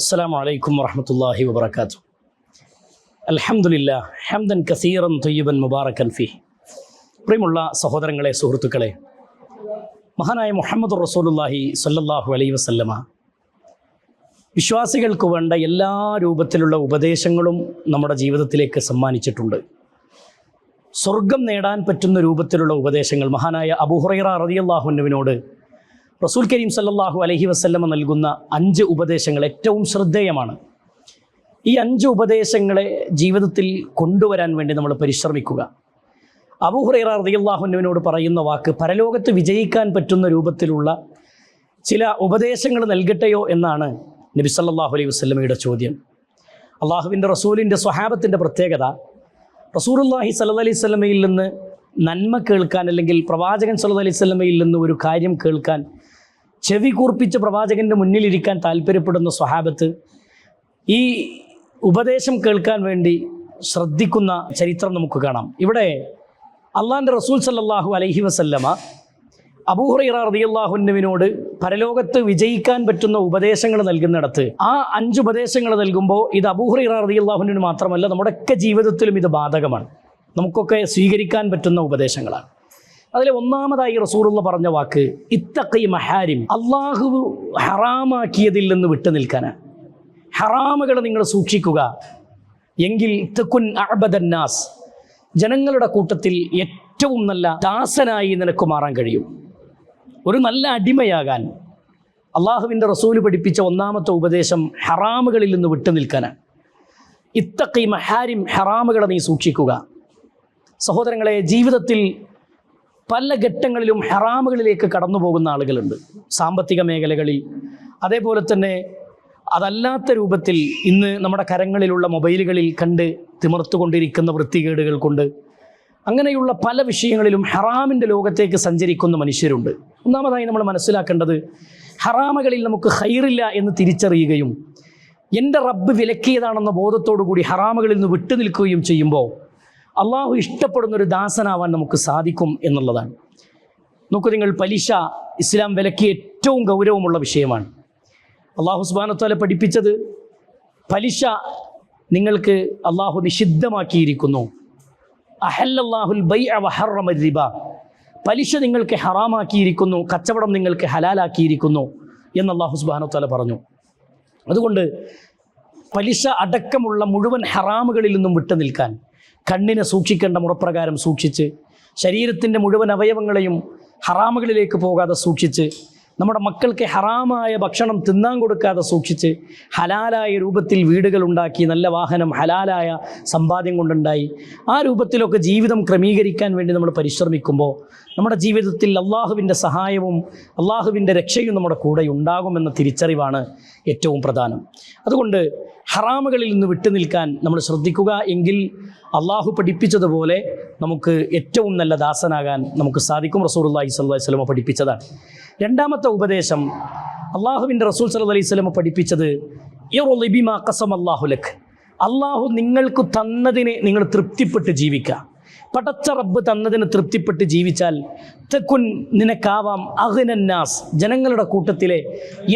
السلام عليكم ورحمة الله وبركاته الحمد لله حمدا كثيرا طيبا مباركا فيه പ്രിയമുള്ള സഹോദരങ്ങളെ സുഹൃത്തുക്കളെ മഹാനായ മുഹമ്മദ് റസൂലുല്ലാഹി സല്ലല്ലാഹു അലൈഹി വസല്ലമ വിശ്വാസികൾക്ക് വേണ്ട എല്ലാ രൂപത്തിലുള്ള ഉപദേശങ്ങളും നമ്മുടെ ജീവിതത്തിലേക്ക് സമ്മാനിച്ചിട്ടുണ്ട് സ്വർഗം നേടാൻ പറ്റുന്ന രൂപത്തിലുള്ള ഉപദേശങ്ങൾ മഹാനായ അബൂഹുറൈറ റളിയല്ലാഹുവിനോട് റസൂൽ കരീം സല്ലാഹു അലഹി വസ്ല്ലമ നൽകുന്ന അഞ്ച് ഉപദേശങ്ങൾ ഏറ്റവും ശ്രദ്ധേയമാണ്. ഈ അഞ്ച് ഉപദേശങ്ങളെ ജീവിതത്തിൽ കൊണ്ടുവരാൻ വേണ്ടി നമ്മൾ പരിശ്രമിക്കുക. അബൂഹുറൈറ റളിയല്ലാഹുവിനോട് പറയുന്ന വാക്ക് പരലോകത്ത് വിജയിക്കാൻ പറ്റുന്ന രൂപത്തിലുള്ള ചില ഉപദേശങ്ങൾ നൽകട്ടെയോ എന്നാണ് നബി സല്ലാഹു അലൈഹി വസല്ലമയുടെ ചോദ്യം. അള്ളാഹുവിന്റെ റസൂലിന്റെ സ്വഹാബത്തിന്റെ പ്രത്യേകത റസൂലുള്ളാഹി സല്ല അലൈഹി സ്വലമയിൽ നിന്ന് നന്മ കേൾക്കാൻ അല്ലെങ്കിൽ പ്രവാചകൻ സല്ലു അലൈഹി വസല്ലമയിൽ നിന്ന് ഒരു കാര്യം കേൾക്കാൻ ചെവി കൂർപ്പിച്ച് പ്രവാചകന്റെ മുന്നിലിരിക്കാൻ താല്പര്യപ്പെടുന്ന സ്വഹാബത്ത് ഈ ഉപദേശം കേൾക്കാൻ വേണ്ടി ശ്രദ്ധിക്കുന്ന ചരിത്രം നമുക്ക് കാണാം. ഇവിടെ അള്ളാന്റെ റസൂൽ സല്ലാഹു അലൈഹി വസല്ലമ അബൂഹുറൈറ റളിയല്ലാഹുവിനോട് പരലോകത്ത് വിജയിക്കാൻ പറ്റുന്ന ഉപദേശങ്ങൾ നൽകുന്നിടത്ത് ആ അഞ്ച് ഉപദേശങ്ങൾ നൽകുമ്പോൾ ഇത് അബൂഹുറൈറ റളിയല്ലാഹുവിന് മാത്രമല്ല നമ്മുടെയൊക്കെ ജീവിതത്തിലും ഇത് ബാധകമാണ്. നമുക്കൊക്കെ സ്വീകരിക്കാൻ പറ്റുന്ന ഉപദേശങ്ങളാണ്. അതിൽ ഒന്നാമതായി റസൂറുള്ള പറഞ്ഞ വാക്ക് ഇത്തക്കൈ മഹാരിം അള്ളാഹു ഹറാമാക്കിയതിൽ നിന്ന് വിട്ടു നിൽക്കാനാണ് ഹറാമുകൾ നിങ്ങൾ സൂക്ഷിക്കുക. എങ്കിൽ തെക്കുൻ അഅബദന്നാസ് ജനങ്ങളുടെ കൂട്ടത്തിൽ ഏറ്റവും നല്ല ദാസനായി നിനക്ക് മാറാൻ കഴിയും. ഒരു നല്ല അടിമയാകാൻ അള്ളാഹുവിന്റെ റസൂൽ പഠിപ്പിച്ച ഒന്നാമത്തെ ഉപദേശം ഹറാമുകളിൽ നിന്ന് വിട്ടു നിൽക്കാനാണ് ഇത്തക്കൈ മഹാരിം ഹറാമുകളെ നീ സൂക്ഷിക്കുക. സഹോദരങ്ങളെ ജീവിതത്തിൽ പല ഘട്ടങ്ങളിലും ഹെറാമുകളിലേക്ക് കടന്നു പോകുന്ന ആളുകളുണ്ട്. സാമ്പത്തിക മേഖലകളിൽ. അതേപോലെ തന്നെ അതല്ലാത്ത രൂപത്തിൽ ഇന്ന് നമ്മുടെ കരങ്ങളിലുള്ള മൊബൈലുകളിൽ കണ്ട് തിമർത്തുകൊണ്ടിരിക്കുന്ന വൃത്തികേടുകൾ കൊണ്ട് അങ്ങനെയുള്ള പല വിഷയങ്ങളിലും ഹറാമിന്റെ ലോകത്തേക്ക് സഞ്ചരിക്കുന്ന മനുഷ്യരുണ്ട്. ഒന്നാമതായി നമ്മൾ മനസ്സിലാക്കേണ്ടത് ഹറാമകളിൽ നമുക്ക് ഹൈറില്ല എന്ന് തിരിച്ചറിയുകയും എന്റെ റബ്ബ് വിലക്കിയതാണെന്ന ബോധത്തോടു കൂടി ഹറാമുകളിൽ നിന്ന് വിട്ടു നിൽക്കുകയും ചെയ്യുമ്പോൾ അള്ളാഹു ഇഷ്ടപ്പെടുന്ന ഒരു ദാസനാവാൻ നമുക്ക് സാധിക്കും എന്നുള്ളതാണ്. നോക്കൂ നിങ്ങൾ പലിശ ഇസ്ലാം വിലക്കിയ ഏറ്റവും ഗൗരവമുള്ള വിഷയമാണ്. അള്ളാഹു സുബാനത്തോലെ പഠിപ്പിച്ചത് പലിശ നിങ്ങൾക്ക് അള്ളാഹു നിഷിദ്ധമാക്കിയിരിക്കുന്നു. അഹല്ലാഹുൽ ബൈ റിബ പലിശ നിങ്ങൾക്ക് ഹറാമാക്കിയിരിക്കുന്നു കച്ചവടം നിങ്ങൾക്ക് ഹലാലാക്കിയിരിക്കുന്നു എന്ന് അള്ളാഹു സുബാനത്തോല പറഞ്ഞു. അതുകൊണ്ട് പലിശ അടക്കമുള്ള മുഴുവൻ ഹറാമുകളിൽ നിന്നും വിട്ടു നിൽക്കാൻ കണ്ണിനെ സൂക്ഷിക്കേണ്ട മുറപ്രകാരം സൂക്ഷിച്ച് ശരീരത്തിന്റെ മുഴുവൻ അവയവങ്ങളെയും ഹറാമുകളിലേക്ക് പോകാതെ സൂക്ഷിച്ച് നമ്മുടെ മക്കൾക്ക് ഹറാമായ ഭക്ഷണം തിന്നാൻ കൊടുക്കാതെ സൂക്ഷിച്ച് ഹലാലായ രൂപത്തിൽ വീടുകൾ ഉണ്ടാക്കി നല്ല വാഹനം ഹലാലായ സമ്പാദ്യം കൊണ്ടുണ്ടായി. ആ രൂപത്തിലൊക്കെ ജീവിതം ക്രമീകരിക്കാൻ വേണ്ടി നമ്മൾ പരിശ്രമിക്കുമ്പോൾ നമ്മുടെ ജീവിതത്തിൽ അള്ളാഹുവിന്റെ സഹായവും അള്ളാഹുവിന്റെ രക്ഷയും നമ്മുടെ കൂടെ ഉണ്ടാകുമെന്ന തിരിച്ചറിവാണ് ഏറ്റവും പ്രധാനം. അതുകൊണ്ട് ഹറാമുകളിൽ നിന്ന് വിട്ടു നിൽക്കാൻ നമ്മൾ ശ്രദ്ധിക്കുക എങ്കിൽ അള്ളാഹു പഠിപ്പിച്ചതുപോലെ നമുക്ക് ഏറ്റവും നല്ല ദാസനാകാൻ നമുക്ക് സാധിക്കും. റസൂർ അള്ളാഹി സ്വല്ലി സ്വലമ പഠിപ്പിച്ചതാണ്. രണ്ടാമത്തെ ഉപദേശം അള്ളാഹുവിന്റെ റസൂൽ സല്ലു അലൈഹി സ്വലമ പഠിപ്പിച്ചത് ഇറുലിബിമാ കസം അള്ളാഹു നിങ്ങൾക്ക് തന്നതിനെ നിങ്ങൾ തൃപ്തിപ്പെട്ട് ജീവിക്കുക. പടച്ച റബ്ബ് തന്നതിന് തൃപ്തിപ്പെട്ട് ജീവിച്ചാൽ തെക്കുൻ നിനക്കാവാം അഹ്നന്നാസ്. ജനങ്ങളുടെ കൂട്ടത്തിലെ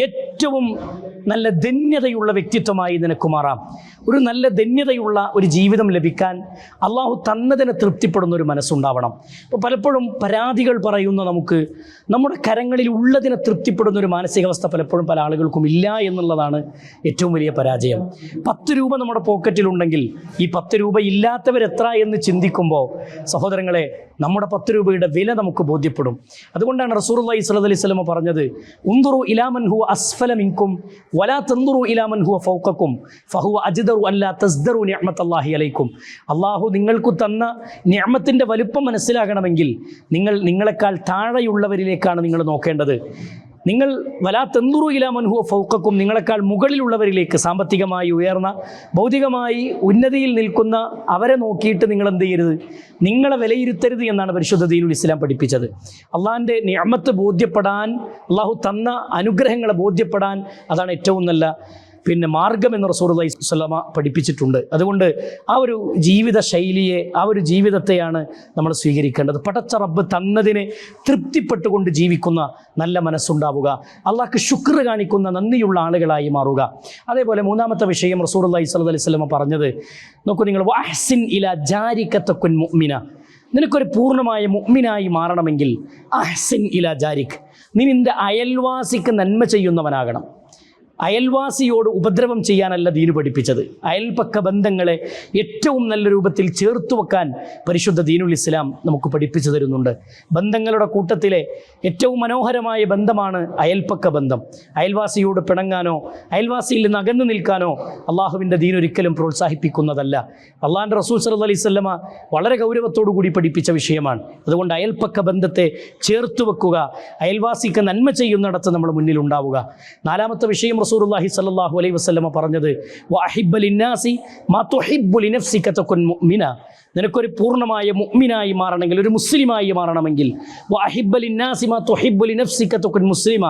ഏറ്റവും നല്ല ധന്യതയുള്ള വ്യക്തിത്വമായി നിനക്ക് മാറാം. ഒരു നല്ല ധന്യതയുള്ള ഒരു ജീവിതം ലഭിക്കാൻ അള്ളാഹു തന്നതിനെ തൃപ്തിപ്പെടുന്ന ഒരു മനസ്സുണ്ടാവണം. ഇപ്പോൾ പലപ്പോഴും പരാതികൾ പറയുന്ന നമുക്ക്. നമ്മുടെ കരങ്ങളിൽ ഉള്ളതിനെ തൃപ്തിപ്പെടുന്ന ഒരു മാനസികാവസ്ഥ പലപ്പോഴും പല ആളുകൾക്കും ഇല്ല എന്നുള്ളതാണ് ഏറ്റവും വലിയ പരാജയം. പത്ത് രൂപ നമ്മുടെ പോക്കറ്റിലുണ്ടെങ്കിൽ ഈ പത്ത് രൂപ ഇല്ലാത്തവരെത്ര എന്ന് ചിന്തിക്കുമ്പോൾ സഹോദരങ്ങളെ നമ്മുടെ പത്ത് രൂപയുടെ വില നമുക്ക് ബോധ്യപ്പെടും. അതുകൊണ്ടാണ് റസൂർ അള്ളഹി സ്വലത് അലൈഹി സ്വലമ പറഞ്ഞത് ഉന്തുറു ഇലാമൻ ഹു അസ്ഫല മിൻകും വലാ തന്തുറു ഇലാമൻ ഹു ഫൗക്കക്കും ഫഹു അജിദറു അല്ലാ തസ്ദറു ഞാമത്ത് അള്ളാഹി അലൈക്കും. അള്ളാഹു നിങ്ങൾക്ക് തന്ന ഞാമത്തിന്റെ വലുപ്പം മനസ്സിലാകണമെങ്കിൽ നിങ്ങൾ നിങ്ങളെക്കാൾ താഴെയുള്ളവരിലേക്കാണ് നിങ്ങൾ നോക്കേണ്ടത്. നിങ്ങൾ വലാ തെന്തുറു ഇല മൻഹുവ ഫൗക്കക്കും നിങ്ങളെക്കാൾ മുകളിലുള്ളവരിലേക്ക് സാമ്പത്തികമായി ഉയർന്ന ഭൗതികമായി ഉന്നതിയിൽ നിൽക്കുന്ന അവരെ നോക്കിയിട്ട് നിങ്ങൾ എന്ത് ചെയ്യരുത്? നിങ്ങളെ വിലയിരുത്തരുത് എന്നാണ് പരിശുദ്ധ ദീനുൽ ഇസ്ലാം പഠിപ്പിച്ചത്. അള്ളാഹിന്റെ നിയമത്ത് ബോധ്യപ്പെടാൻ അള്ളാഹു തന്ന അനുഗ്രഹങ്ങളെ ബോധ്യപ്പെടാൻ അതാണ് ഏറ്റവും നല്ല പിന്നെ മാർഗം എന്ന് റസൂർലി സ്വലമ പഠിപ്പിച്ചിട്ടുണ്ട്. അതുകൊണ്ട് ആ ഒരു ജീവിത ശൈലിയെ ആ ഒരു ജീവിതത്തെയാണ് നമ്മൾ സ്വീകരിക്കേണ്ടത്. പടച്ച റബ്ബ് തന്നതിനെ തൃപ്തിപ്പെട്ടുകൊണ്ട് ജീവിക്കുന്ന നല്ല മനസ്സുണ്ടാവുക. അള്ളാഹ്ക്ക് ശുക്ർ കാണിക്കുന്ന നന്ദിയുള്ള ആളുകളായി മാറുക. അതേപോലെ മൂന്നാമത്തെ വിഷയം റസൂർ അള്ളഹി അലൈഹി സ്വലമ പറഞ്ഞത് നോക്കൂ നിങ്ങൾ വാഹ്സിൻ ഇല ജാരിക്കത്തക്കുൻ മുഅ്മിന. നിനക്കൊരു പൂർണമായ മുഅ്മിനായി മാറണമെങ്കിൽ അഹ്സിൻ ഇല ജാരിഖ് നീ നിന്റെ അയൽവാസിക്ക് നന്മ ചെയ്യുന്നവനാകണം. അയൽവാസിയോട് ഉപദ്രവം ചെയ്യാനല്ല ദീന് പഠിപ്പിച്ചത്. അയൽപക്ക ബന്ധങ്ങളെ ഏറ്റവും നല്ല രൂപത്തിൽ ചേർത്തു വെക്കാൻ പരിശുദ്ധ ദീനുൽ ഇസ്ലാം നമുക്ക് പഠിപ്പിച്ചു തരുന്നുണ്ട്. ബന്ധങ്ങളുടെ കൂട്ടത്തിലെ ഏറ്റവും മനോഹരമായ ബന്ധമാണ് അയൽപക്ക ബന്ധം. അയൽവാസിയോട് പിണങ്ങാനോ അയൽവാസിയിൽ നിന്ന് അകന്നു നിൽക്കാനോ അള്ളാഹുവിന്റെ ദീൻ ഒരിക്കലും പ്രോത്സാഹിപ്പിക്കുന്നതല്ല. അള്ളാഹിന്റെ റസൂൽ സല്ല അലൈഹി സ്വല്ലമ വളരെ ഗൗരവത്തോടു കൂടി പഠിപ്പിച്ച വിഷയമാണ്. അതുകൊണ്ട് അയൽപക്ക ബന്ധത്തെ ചേർത്തു വെക്കുക അയൽവാസിക്ക് നന്മ ചെയ്യുന്നിടത്ത് നമ്മൾ മുന്നിൽ ഉണ്ടാവുക നാലാമത്തെ വിഷയം റസൂലുള്ളാഹി സല്ലല്ലാഹു അലൈഹി വസല്ലമ പറഞ്ഞത് മുഅ്മിന. നിനക്കൊരു പൂർണമായ മുഅ്മിനായി മാറണമെങ്കിൽ ഒരു മുസ്ലിമായി മാറണമെങ്കിൽ മുസ്ലിമ.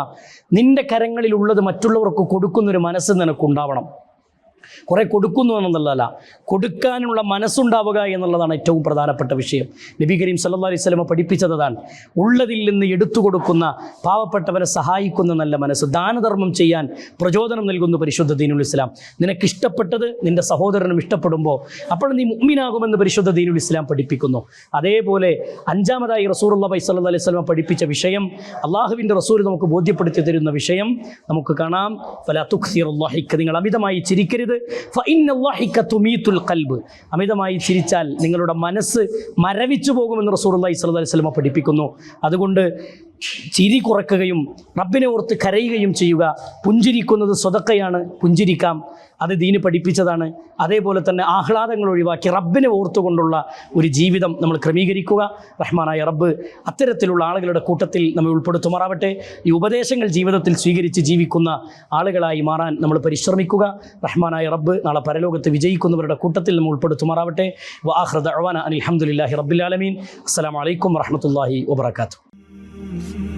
നിന്റെ കരങ്ങളിലുള്ളത് മറ്റുള്ളവർക്ക് കൊടുക്കുന്നൊരു മനസ്സ് നിനക്കുണ്ടാവണം. കുറേ കൊടുക്കുന്നു എന്നുള്ളതല്ല. കൊടുക്കാനുള്ള മനസ്സുണ്ടാവുക എന്നുള്ളതാണ് ഏറ്റവും പ്രധാനപ്പെട്ട വിഷയം. നബി കരീം സല്ല അലൈഹി സ്വലമ പഠിപ്പിച്ചതാണ്. ഉള്ളതിൽ നിന്ന് എടുത്തു കൊടുക്കുന്ന പാവപ്പെട്ടവരെ സഹായിക്കുന്ന നല്ല മനസ്സ് ദാനധർമ്മം ചെയ്യാൻ പ്രചോദനം നൽകുന്നു പരിശുദ്ധ ദീനുൽ ഇസ്ലാം. നിനക്ക് ഇഷ്ടപ്പെട്ടത് നിന്റെ സഹോദരനും ഇഷ്ടപ്പെടുമ്പോൾ അപ്പോൾ നീ മുഗ്മിനാകുമെന്ന് പരിശുദ്ധ ദീനുൽ ഇസ്ലാം പഠിപ്പിക്കുന്നു. അതേപോലെ അഞ്ചാമതായി റസൂറുള്ള സല്ലല്ലാഹു അലൈഹി സ്വലമ പഠിപ്പിച്ച വിഷയം അള്ളാഹുവിന്റെ റസൂൽ നമുക്ക് ബോധ്യപ്പെടുത്തി തരുന്ന വിഷയം നമുക്ക് കാണാം. ഫല നിങ്ങൾ അമിതമായി ചിരിക്കരുത്. അമിതമായി ചിരിച്ചാൽ നിങ്ങളുടെ മനസ്സ് മരവിച്ചു പോകുമെന്ന് റസൂർ അള്ളഹി അലൈഹി വസല്ലം പഠിപ്പിക്കുന്നു. അതുകൊണ്ട് ചിരി കുറക്കുകയും റബ്ബിനെ ഓർത്ത് കരയുകയും ചെയ്യുക. പുഞ്ചിരിക്കുന്നത് സ്വതക്കയാണ് പുഞ്ചിരിക്കാം. അത് ദീന് പഠിപ്പിച്ചതാണ്. അതേപോലെ തന്നെ ആഹ്ലാദങ്ങൾ ഒഴിവാക്കി റബ്ബിനെ ഓർത്തുകൊണ്ടുള്ള ഒരു ജീവിതം നമ്മൾ ക്രമീകരിക്കുക. റഹ്മാനായ റബ്ബ് അത്തരത്തിലുള്ള ആളുകളുടെ കൂട്ടത്തിൽ നമ്മൾ ഉൾപ്പെടുത്തുമാറാവട്ടെ. ഈ ഉപദേശങ്ങൾ ജീവിതത്തിൽ സ്വീകരിച്ച് ജീവിക്കുന്ന ആളുകളായി മാറാൻ നമ്മൾ പരിശ്രമിക്കുക. റഹ്മാനായ റബ്ബ് നാളെ പരലോകത്ത് വിജയിക്കുന്നവരുടെ കൂട്ടത്തിൽ നമ്മൾ ഉൾപ്പെടുത്തുമാറാവട്ടെ. വാഹൃദ് അവാന അഹമ്മദില്ലാഹി റബ്ബുലാലമീൻ അസ്സലാമലൈക്കും വറഹമത്തല്ലാഹി Mm-hmm.